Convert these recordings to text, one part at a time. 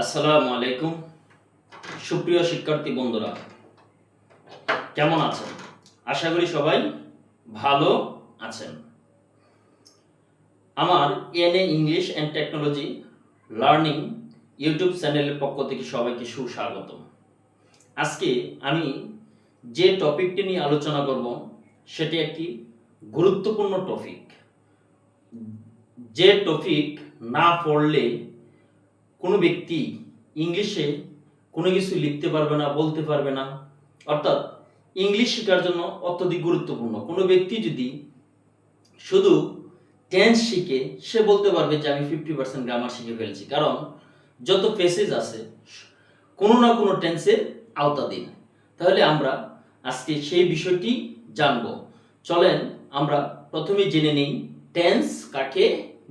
আসসালামু আলাইকুম, সুপ্রিয় শিক্ষার্থী বন্ধুরা। কেমন আছেন? আশা করি সবাই ভালো আছেন। আমার NA English and technology learning YouTube চ্যানেলের পক্ষ থেকে সবাইকে সুস্বাগত আজকে আমি যে টপিকটি নিয়ে আলোচনা করব, সেটি একটি গুরুত্বপূর্ণ টপিক। যে টপিক না পড়লে কোনো ব্যক্তি ইংলিশে কোনো কিছু লিখতে পারবে না, বলতে পারবে না। অর্থাৎ ইংলিশ শেখার জন্য অত্যধিক গুরুত্বপূর্ণ। কোনো ব্যক্তি যদি শুধু টেন্স শিখে, সে বলতে পারবে যে আমি ফিফটি পার্সেন্ট গ্রামার শিখে ফেলছি। কারণ যত পেসেজ আছে, কোনো না কোনো টেন্সের আওতাধীন। তাহলে আমরা আজকে সেই বিষয়টি জানব। চলেন আমরা প্রথমে জেনে নিই টেন্স কাকে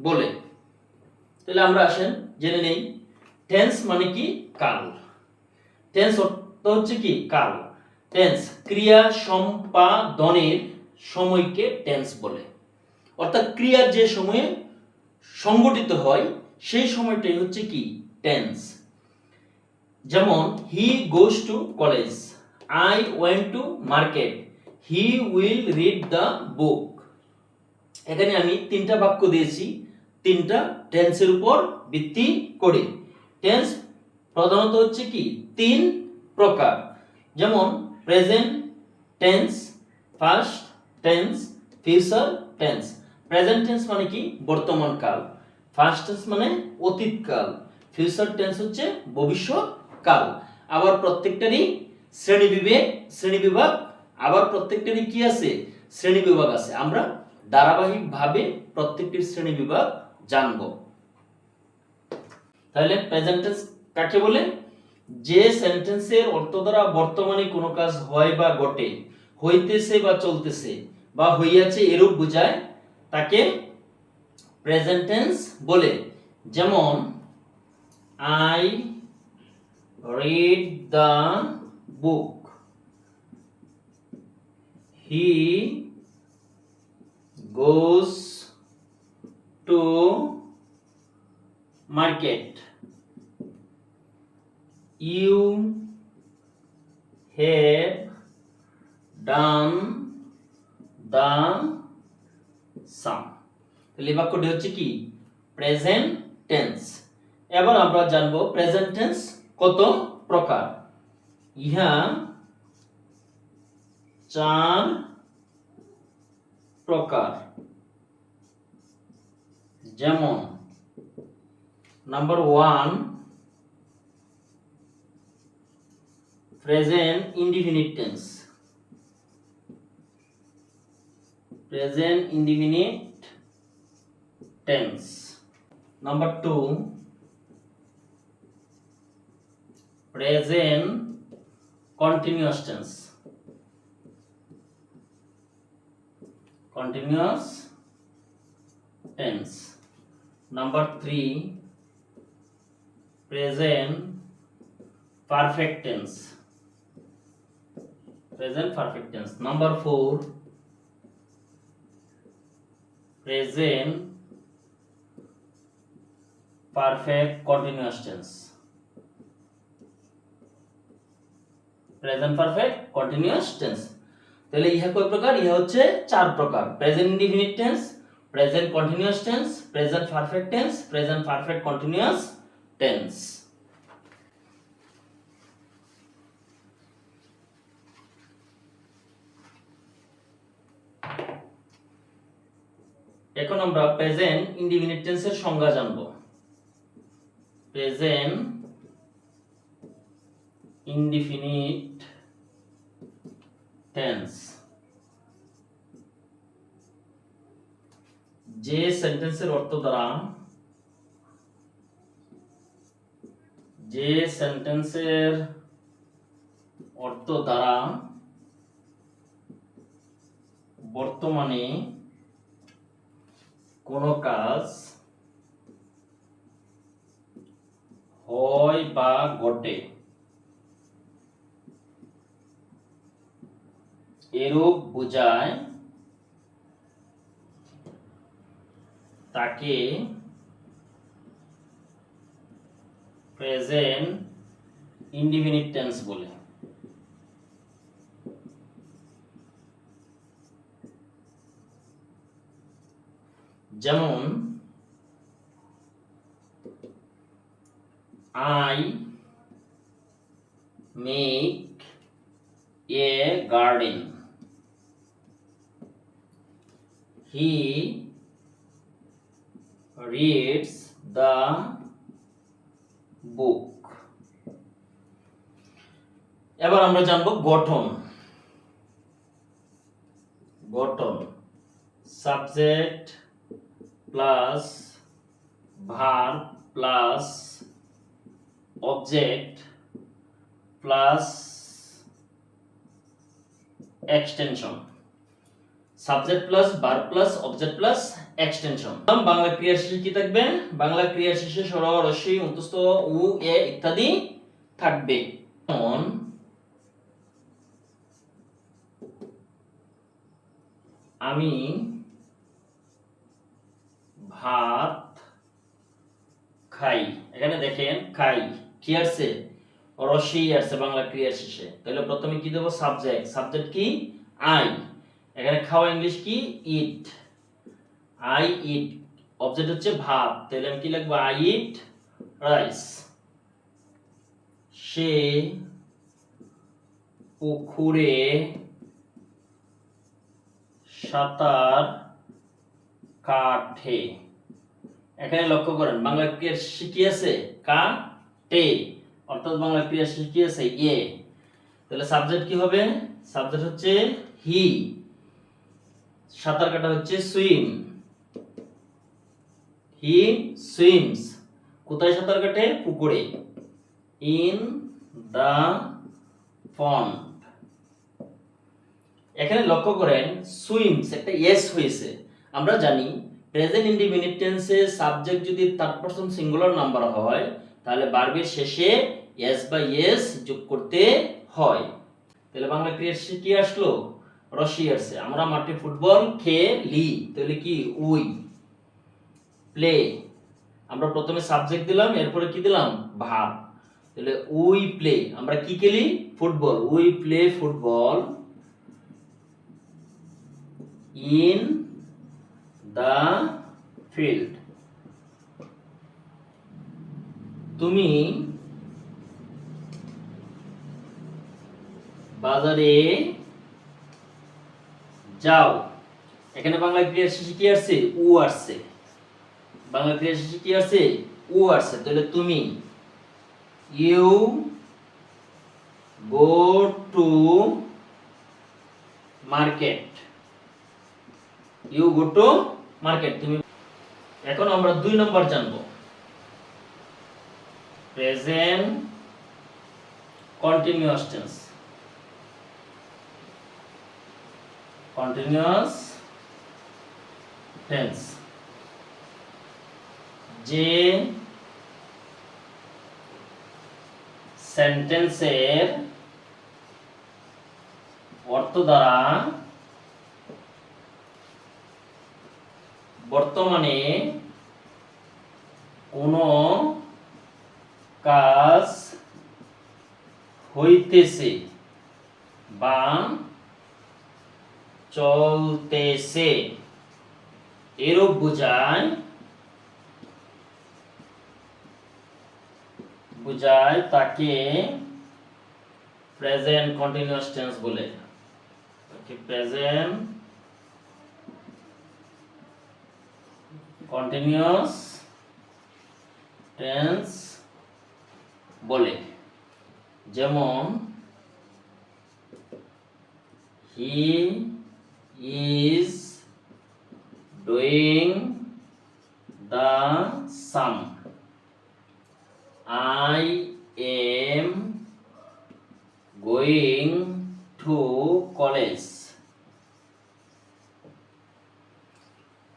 বলে। তাহলে আমরা আসেন, জেনে নেই টেন্স মানে কি? কাল টেন্স অর্থ হচ্ছে কি? কাল টেন্স ক্রিয়া সম্পাদনের সময়কে টেন্স বলে। অর্থাৎ ক্রিয়া যে সময়ে সংগঠিত হয়, সেই সময়টাই হচ্ছে কি? টেন্স যেমন he goes to college I went to market he will read the book এখানে আমি তিনটা বাক্য দিয়েছি। তিনটা টেন্সের উপর ভিত্তি করে। টেন্স প্রধানত হচ্ছে কি? তিন প্রকার। যেমন present tense first tense future tense present tense মানে কি? বর্তমান কাল। ফার্স্ট টেন্স মানে অতীত কাল। ফিউচার টেন্স হচ্ছে ভবিষ্যৎ কাল। আবার প্রত্যেকটারই শ্রেণি বিবেক শ্রেণি বিভাগ। আবার প্রত্যেকটারই কি আছে? শ্রেণি বিভাগ আছে। আমরা ধারাবাহিকভাবে প্রত্যেকটির শ্রেণি বিভাগ জানব। তাহলে প্রেজেন্ট টেন্স কাকে বলে? যে সেন্টেন্সের অর্থ দ্বারা বর্তমানে কোনো কাজ হয় বা ঘটে, হইতেছে বা চলতেছে বা হইয়াছে এরূপ বোঝায় তাকে প্রেজেন্ট টেন্স বলে। যেমন I read the book he goes to market you have done the sum তাহলে বাক্যটি হচ্ছে কি? Present tense. এবার আমরা জানব প্রেজেন্ট টেন্স কত প্রকার। ইহা চার প্রকার। যেমন number 1 present indefinite tense present indefinite tense number 2 present continuous tense continuous tense number 3 present perfect tense present perfect tense number 4 present perfect continuous tense present perfect continuous tense তাহলে ইহা কয় প্রকার ইহা হচ্ছে চার প্রকার present indefinite tense present continuous tense present perfect tense present perfect continuous tense এখন আমরা প্রেজেন্ট ইনডিফিনিট টেন্সের সংজ্ঞা জানব। প্রেজেন্ট ইনডিফিনিট টেন্স যে সেন্টেন্সের অর্থ দ্বারা যে সেন্টেন্সের অর্থ দ্বারা বর্তমানে কোনো কাজ হয় বা ঘটে এরূপ বোঝায় তাকে প্রেজেন্ট ইনডিফিনিট টেন্স বলে। যেমন I make a garden he reads the book. এবার আমরা জানব গঠন। গঠন। Subject plus verb plus object plus extension subject plus verb plus object plus extension Bangla ক্রিয়া শেষে কি থাকবে? বাংলা ক্রিয়া শেষে সর রস্যই অন্তস্থ, উ, এ ইত্যাদি থাকবে। যেমন আমি ভাত খাই। এখানে দেখেন, খাই। কি আসছে? রস্যই আসছে বাংলা ক্রিয়া শেষে তাহলে প্রথমে কি দেবো? সাবজেক্ট সাবজেক্ট কি? আই এখানে খাওয়া ইংলিশ কি? ইট আই ইট অবজেক্ট হচ্ছে ভাত। তাহলে আমি কি লিখব? আই ইট রাইস সে পুকুরে সাঁতার কাঠে এখানে লক্ষ্য করেন, বাংলা ক্রিয়া শিখিয়েছে কা টে অর্থাৎ বাংলা ক্রিয়া শিখিয়েছে এ। তাহলে সাবজেক্ট কি হবে? সাবজেক্ট হচ্ছে হি সাঁতার কাটা হচ্ছে সুইম। হি সুইমস। কোথায় সাঁতার কাটে? পুকুরে। In the pond. এখানে লক্ষ্য করেন, সুইমস, একটা এস হয়েছে। আমরা জানি, প্রেজেন্ট ইন্ডিপেন্ডেন্ট টেন্সে সাবজেক্ট যদি থার্ড পারসন সিঙ্গুলার নাম্বার হয়, তাহলে বার্বের শেষে এস বা এস যোগ করতে হয়। তাহলে বাংলা ক্রিয়ার শেষে কি আসলো? আসছে আমরা মাঠে ফুটবল খেলি। তাহলে কি? উই। প্লে আমরা প্রথমে সাবজেক্ট দিলাম, এরপরে কি দিলাম? ভাব। তাহলে উই প্লে আমরা কি খেলি? Football. We play football in the field তুমি বাজারে যাও। এখানে বাংলা ক্রিয়ার শেষে কি আসছে? উ আসছে। বাংলা ক্রিয়ার শেষে কি আসছে? উ আসছে। তাহলে তুমি you go to market. You go to market. তুমি এখন আমরা দুই নম্বর জানব। Present continuous tense. Continuous tense যে সেন্টেন্সের অর্থ দ্বারা বর্তমানে কোনো কাজ হইতেছে বা চলতেছে। এরূপ বোঝায় বোঝায় তাকে প্রেজেন্ট কন্টিনিউয়াস টেন্স বলে। তাকে প্রেজেন্ট কন্টিনিউয়াস টেন্স বলে। যেমন he is doing the sum I am going to college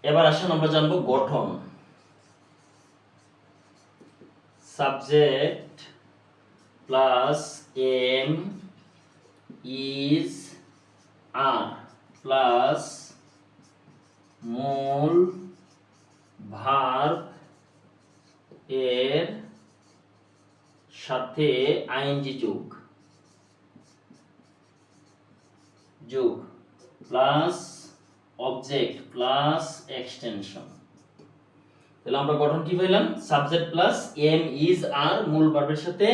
এবার আসুন আমরা জানব গঠন। Subject plus am is are plus মূল ভার্ব এর সাথে আইএনজি যোগ। যোগ প্লাস অবজেক্ট প্লাস এক্সটেনশন। তাহলে আমরা গঠন কি পেলাম subject plus am is are মূল ভার্বের সাথে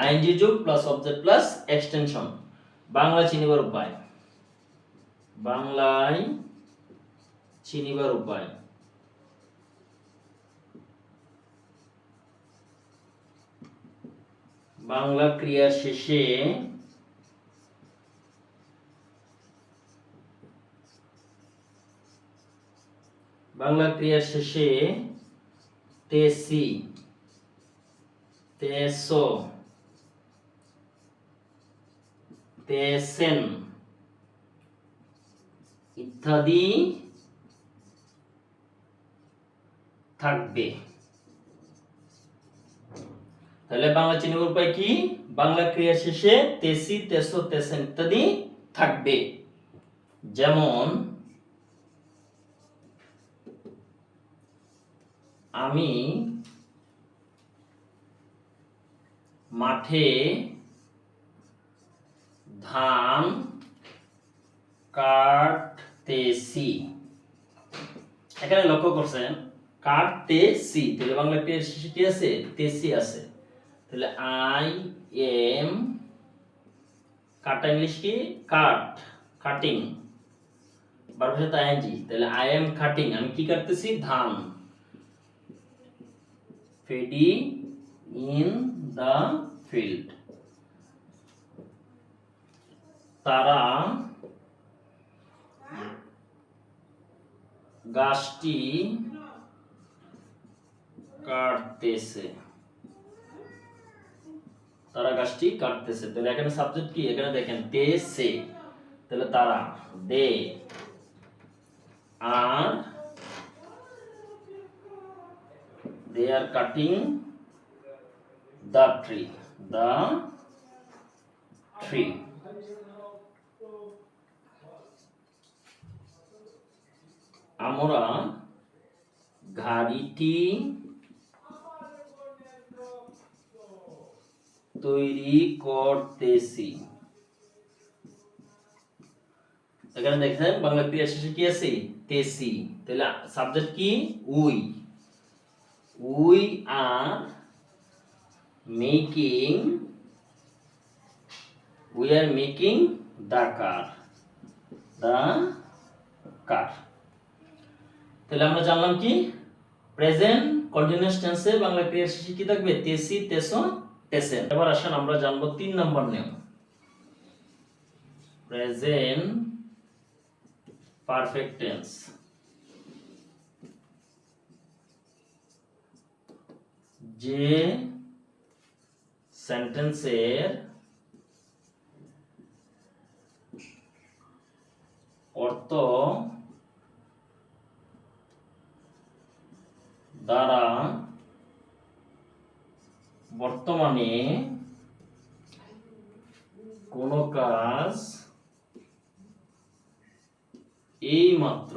আইএনজি যোগ plus object plus extension. Bangla চিনিবার উপায় বাংলায় চিনিবার উপায়। বাংলা ক্রিয়ার শেষে বাংলা ক্রিয়ার শেষে তেসি তেসো তেসেন। ইত্যাদি থাকবে। তাহলে বাংলা চিহ্নের উপায় কি? বাংলা ক্রিয়া শেষে তেসি, তেসো তেসেন ইত্যাদি থাকবে। যেমন, আমি মাঠে ধান কাটতেছি। এখানে লক্ষ্য করছেন, কাটতেছি। তাহলে বাংলা কি আছে, তেসি আছে। তাহলে আই এম, কাটা ইংলিশ কি? Cut, cutting. বারবার সাথে আইএনজি। তাহলে আই এম কাটিং, আমি কি কাটতেছি? ধান। Paddy in the field. তারা গাছটি কাটতেছে। তারা গাছটি কাটতেছে। তাহলে এখানে সাবজেক্ট কি? এখানে দেখেন তে তাহলে তারা, they. R they are cutting the tree the tree আমরা গাড়িটি তৈরি করতেছি। এখানে দেখেন, বাংলা ক্রিয়া শেষে কি আছে? তেসি। তাহলে সাবজেক্ট কি? We. We are making we are making the car the car তাহলে আমরা জানলাম কি? প্রেজেন্ট কন্টিনিউয়াস টেন্সে বাংলা ক্রিয়ার শেষে কি থাকবে? তেসি তেসো তেসেন এবার আসেন আমরা জানব তিন নম্বর নিয়ম। প্রেজেন্ট পারফেক্ট টেন্স যে সেন্টেন্সের অর্থ দ্বারা বর্তমানে কোনো কাজ এই মাত্র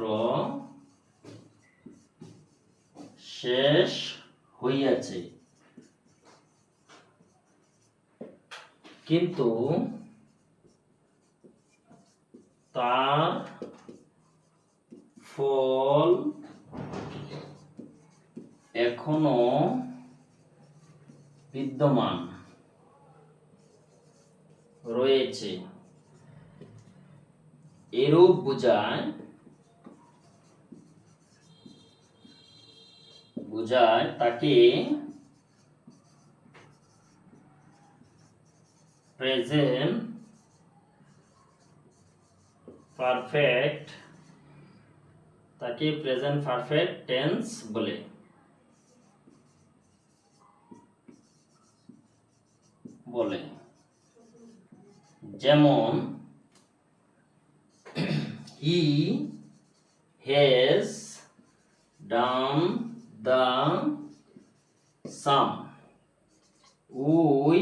শেষ হইয়াছে। কিন্তু তার ফল এখনও বিদ্যমান রয়েছে। এরূপ বোঝায় বোঝায় তাকে প্রেজেন্ট পারফেক্ট তাকে প্রেজেন্ট পারফেক্ট টেন্স বলে। বলে। যেমন he has done the sum we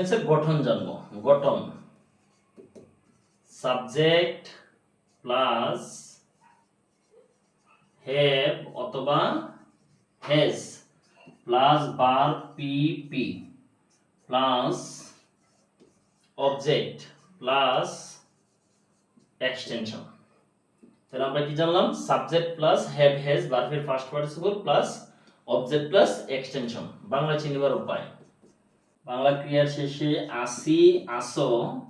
present গঠন জানব গঠন। সাবজেক্ট প্লাস হ্যাভ অথবা হ্যাজ প্লাস বার P plus object plus extension তাহলে আমরা কি জানলাম? সাবজেক্ট প্লাস হ্যাভ হ্যাজ ভার্বের first participle plus object plus extension Bangla চিনিবার উপায়। বাংলা ক্রিয়ার শেষে আসি, আসো,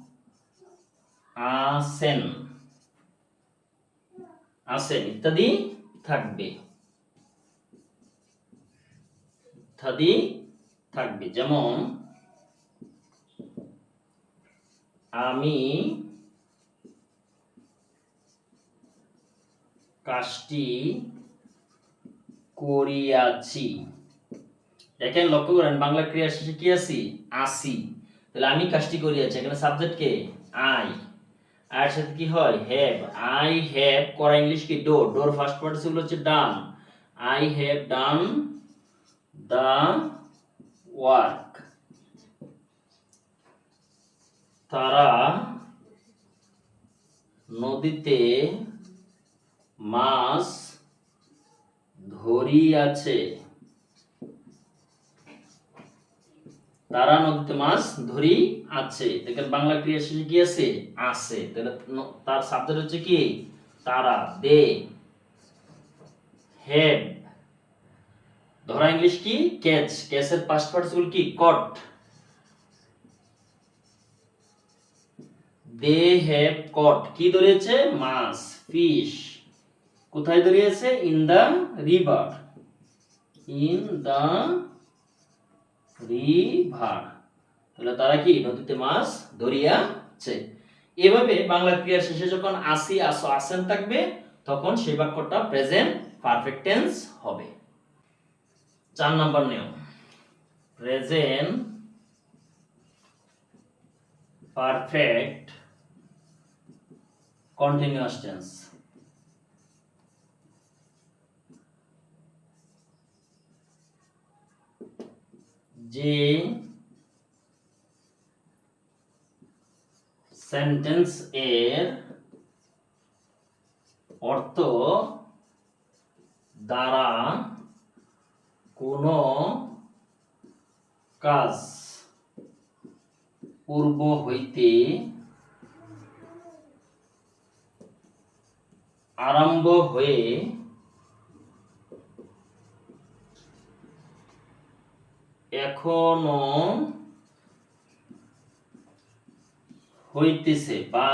আসেন। আসেন, ইত্যাদি থাকবে। ইত্যাদি থাকবে। যেমন, আমি কাজটি করিয়াছি। দেখেন, লক্ষ্য করেন, বাংলা ক্রিয়া শেষে কি আছি? আসি। তাহলে আমি কাজটি করিয়াছি এখানে সাবজেক্ট কে? আই আর সাথে কি হয়? হ্যাভ আই হ্যাভ করা ইংলিশ কি? ডো ডোর ফার্স্ট পার্টিসিপল হচ্ছে done I have done the work তারা নদীতে মাছ ধরিয়াছে। তারা নদীতে মাছ ধরি আছে। দেখেন বাংলা ক্রিয়া শেষে কি আছে? আছে। তাহলে তার সাবজেক্ট হচ্ছে কি? তারা, দে হ্যাভ ধরা ইংলিশ কি? ক্যাচ ক্যাচের পাস্ট পার্টিসিপল কি? কট দে হ্যাভ কট কি ধরেছে মাছ ফিশ কোথায় ধরিয়েছে? In the river in the river. তাহলে তারা কি? নদীতে মাছ ধরিয়াছে। এভাবে বাংলা ক্রিয়ার শেষে যখন আসি, আসো, আসেন থাকবে, তখন সেই বাক্যটা প্রেজেন্ট পারফেক্ট টেন্স হবে। চার নাম্বার নিয়ম। প্রেজেন্ট পারফেক্ট কন্টিনিউয়াস টেন্স যে সেন্টেন্স এর অর্থ দ্বারা কোনো কাজ পূর্ব হইতে আরম্ভ হয়ে এখনও হইতেছে বা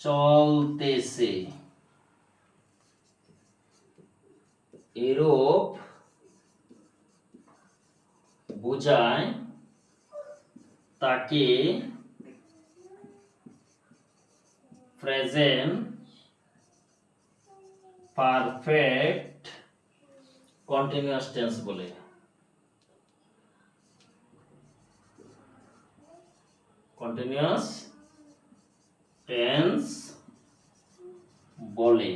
চলতেছে। এরূপ বোঝায় তাকে প্রেজেন্ট পারফেক্ট কন্টিনিউয়াস টেন্স বলে। কন্টিনিউয়াস টেন্স বলে।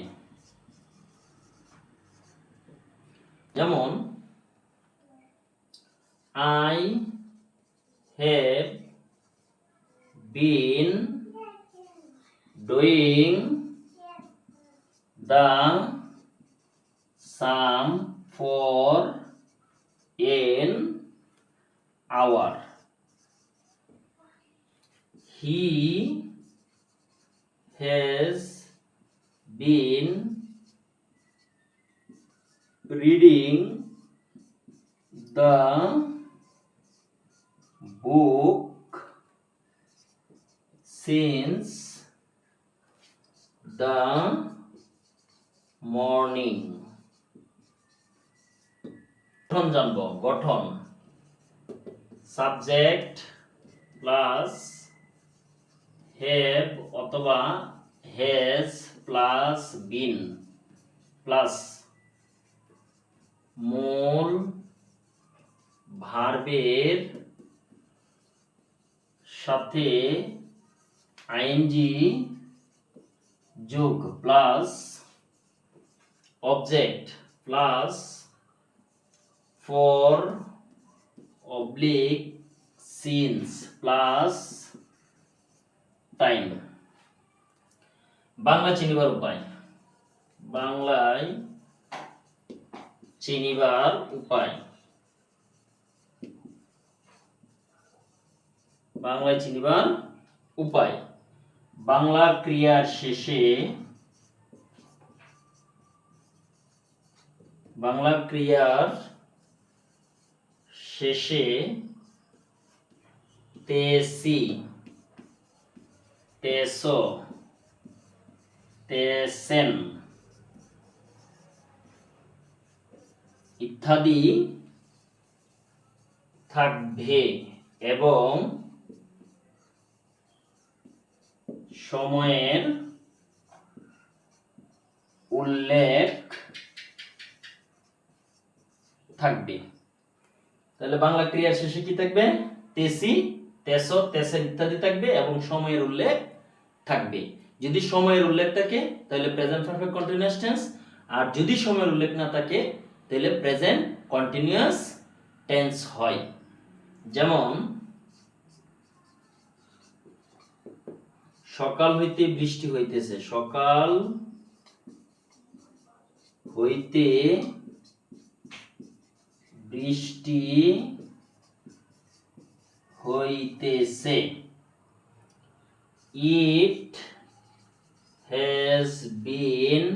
যেমন I have been doing the sum for an hour he has been reading the book since the morning গঠন জানব গঠন সাবজেক্ট প্লাস হ্যাভ অথবা হ্যাজ প্লাস বিন প্লাস মূল ভার্বের সাথে আইএনজি যোগ plus object plus for oblique since plus time Bangla চিনিবার উপায়। বাংলায় চিনিবার উপায়। বাংলায় চিনিবার উপায়। বাংলা ক্রিয়ার শেষে বাংলা ক্রিয়ার শেষে তেসি তেসো। তেসেন। ইত্যাদি থাকবে এবং সময়ের উল্লেখ থাকবে। তাহলে বাংলা ক্রিয়ার শেষে কি থাকবে? তেসি, তেস তেসের ইত্যাদি থাকবে এবং সময়ের উল্লেখ থাকবে। যদি সময়ের উল্লেখ থাকে, তাহলে প্রেজেন্ট পারফেক্ট কন্টিনিউয়াস টেন্স আর যদি সময়ের উল্লেখ না থাকে, তাহলে প্রেজেন্ট কন্টিনিউয়াস টেন্স হয়। যেমন, সকাল হইতে বৃষ্টি হইতেছে, সকাল হইতে বৃষ্টি হইতেছে। It has been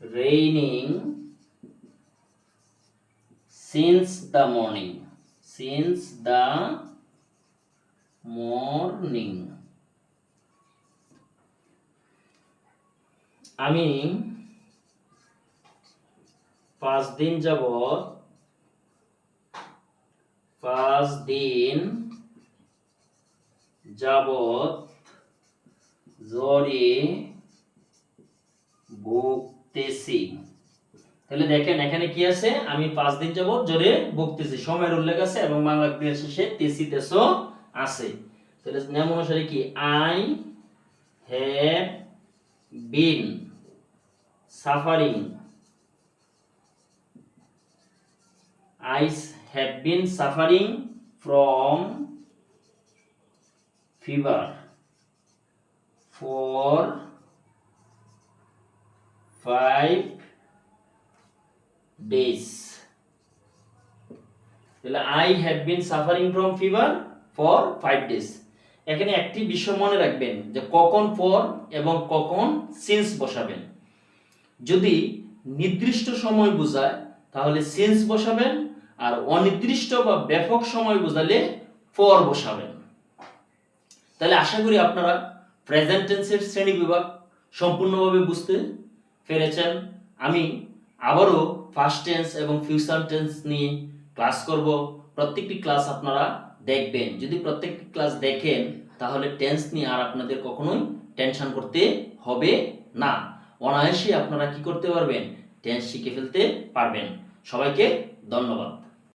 raining since the morning since the morning আমি পাঁচ দিন যাবত পাঁচ দিন যাবত জ্বরে ভুগতেছি তাহলে দেখেন, এখানে কি আছে? আমি পাঁচ দিন যাবত জোরে ভুগতেছি সময়ের উল্লেখ আছে এবং বাংলা ক্রিয়া শেষে তেসি তেসো আছে। তাহলে নিয়ম অনুসারে কি? I have been suffering. I have been suffering from fever for five days. তাহলে I have been suffering from fever for five days এখানে একটি বিষয় মনে রাখবেন যে কখন ফর এবং কখন সিন্স বসাবেন। যদি নির্দিষ্ট সময় বোঝায়, তাহলে সেন্স বসাবেন, আর অনির্দিষ্ট বা ব্যাপক সময় বোঝালে ফর বসাবেন। তাহলে আশা করি আপনারা প্রেজেন্ট টেন্সের শ্রেণি বিভাগ সম্পূর্ণভাবে বুঝতে পেরেছেন। আমি আবারও ফার্স্ট টেন্স এবং ফিউচার টেন্স নিয়ে ক্লাস করব। প্রত্যেকটি ক্লাস আপনারা দেখবেন। যদি প্রত্যেকটি ক্লাস দেখেন, তাহলে টেন্স নিয়ে আর আপনাদের কখনোই টেনশন করতে হবে না। অনায়াসে আপনারা কি করতে পারবেন? টেন্স শিখে ফেলতে পারবেন। সবাইকে ধন্যবাদ।